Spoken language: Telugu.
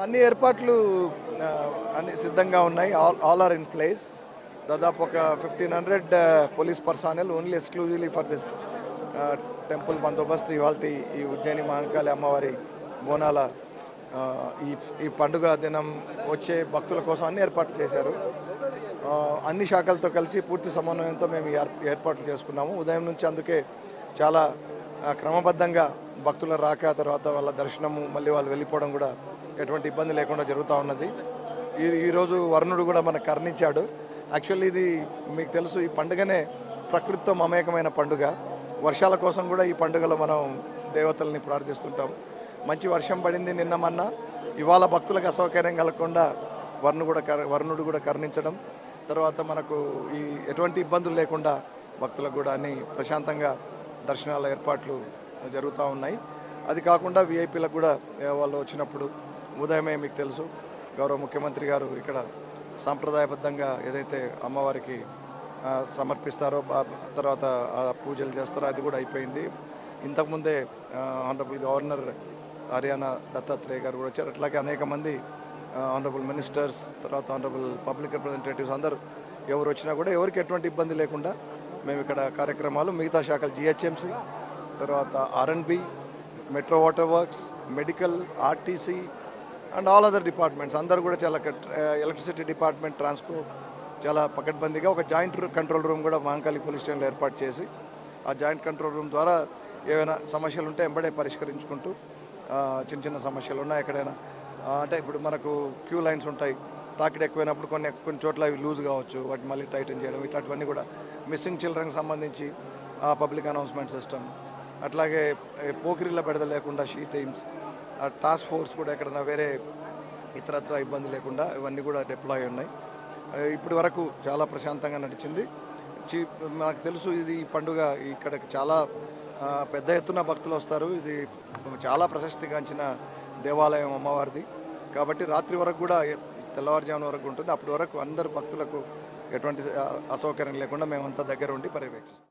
అన్ని ఏర్పాట్లు అన్ని సిద్ధంగా ఉన్నాయి. All all are in place. దాదాపు ఒక fifteen hundred police personnel only exclusively for this temple బందోబస్తు ఇవాళ ఈ ఉజ్జయిని మహంకాళి అమ్మవారి బోనాల ఈ ఈ పండుగ దినం వచ్చే భక్తుల కోసం అన్ని ఏర్పాట్లు చేశారు. అన్ని శాఖలతో కలిసి పూర్తి సమన్వయంతో మేము ఏర్- ఏర్పాట్లు చేసుకున్నాము. ఉదయం నుంచి అందుకే చాలా క్రమబద్ధంగా భక్తుల రాక తర్వాత వాళ్ళ దర్శనము మళ్ళీ వాళ్ళు వెళ్ళిపోవడం కూడా ఎటువంటి ఇబ్బంది లేకుండా జరుగుతూ ఉన్నది. ఈ ఈరోజు వరుణుడు కూడా మనకు కర్ణించాడు. యాక్చువల్లీ ఇది మీకు తెలుసు ఈ పండుగనే ప్రకృతితో మమేకమైన పండుగ. వర్షాల కోసం కూడా ఈ పండుగలో మనం దేవతల్ని ప్రార్థిస్తుంటాం. మంచి వర్షం పడింది నిన్న మొన్న. ఇవాళ భక్తులకు అసౌకర్యం కలగకుండా వరుణు కూడా కర- వరుణుడు కూడా కరుణించడం. తర్వాత మనకు ఈ ఎటువంటి ఇబ్బందులు లేకుండా భక్తులకు కూడా అన్ని ప్రశాంతంగా దర్శనాల ఏర్పాట్లు జరుగుతూ ఉన్నాయి. అది కాకుండా విఐపీలకు కూడా వాళ్ళు వచ్చినప్పుడు ఉదయమే మీకు తెలుసు గౌరవ ముఖ్యమంత్రి గారు ఇక్కడ సాంప్రదాయబద్ధంగా ఏదైతే అమ్మవారికి సమర్పిస్తారో తర్వాత పూజలు చేస్తారో అది కూడా అయిపోయింది. ఇంతకుముందే ఆనరబుల్ గవర్నర్ హర్యానా దత్తాత్రేయ గారు కూడా వచ్చారు. అట్లాగే అనేక మంది ఆనరబుల్ మినిస్టర్స్ తర్వాత ఆనరబుల్ పబ్లిక్ రిప్రజెంటేటివ్స్ అందరూ ఎవరు వచ్చినా కూడా ఎవరికి ఎటువంటి ఇబ్బంది లేకుండా మేము ఇక్కడ కార్యక్రమాలు మిగతా శాఖలు జిహెచ్ఎంసీ తర్వాత RNB metro water works medical RTC and all other departments అందరూ కూడా చాలా ఎలక్ట్రిసిటీ డిపార్ట్మెంట్ ట్రాన్స్పోర్ట్ చాలా పకడ్బందీగా ఒక జాయింట్ కంట్రోల్ రూమ్ కూడా మహంకాళి పోలీస్ స్టేషన్లో ఏర్పాటు చేసి ఆ జాయింట్ కంట్రోల్ రూమ్ ద్వారా ఏవైనా సమస్యలు ఉంటే వెంబడే పరిష్కరించుకుంటూ చిన్న చిన్న సమస్యలు ఉన్నాయి ఎక్కడైనా అంటే ఇప్పుడు మనకు క్యూ లైన్స్ ఉంటాయి. తాకిడి ఎక్కువైనప్పుడు కొన్ని కొన్ని చోట్ల అవి లూజ్ కావచ్చు. వాటిని మళ్ళీ టైటన్ చేయడం ఇట్లాంటివన్నీ కూడా. మిస్సింగ్ చిల్డ్రన్కి సంబంధించి ఆ పబ్లిక్ అనౌన్స్మెంట్ సిస్టమ్ అట్లాగే పోకిరిల బెడద లేకుండా షీ టీమ్స్ ఆ టాస్క్ ఫోర్స్ కూడా ఎక్కడైనా వేరే ఇతరత్ర ఇబ్బంది లేకుండా ఇవన్నీ కూడా డిప్లాయ్ ఉన్నాయి. ఇప్పటి వరకు చాలా ప్రశాంతంగా నడిచింది. నాకు మనకు తెలుసు ఇది ఈ పండుగ ఇక్కడ చాలా పెద్ద ఎత్తున భక్తులు వస్తారు. ఇది చాలా ప్రశస్తిగాంచిన దేవాలయం అమ్మవారిది. కాబట్టి రాత్రి వరకు కూడా తెల్లవారుజామున వరకు ఉంటుంది. అప్పటి వరకు అందరు భక్తులకు ఎటువంటి అసౌకర్యం లేకుండా మేమంతా దగ్గర ఉండి పర్యవేక్షిస్తాం.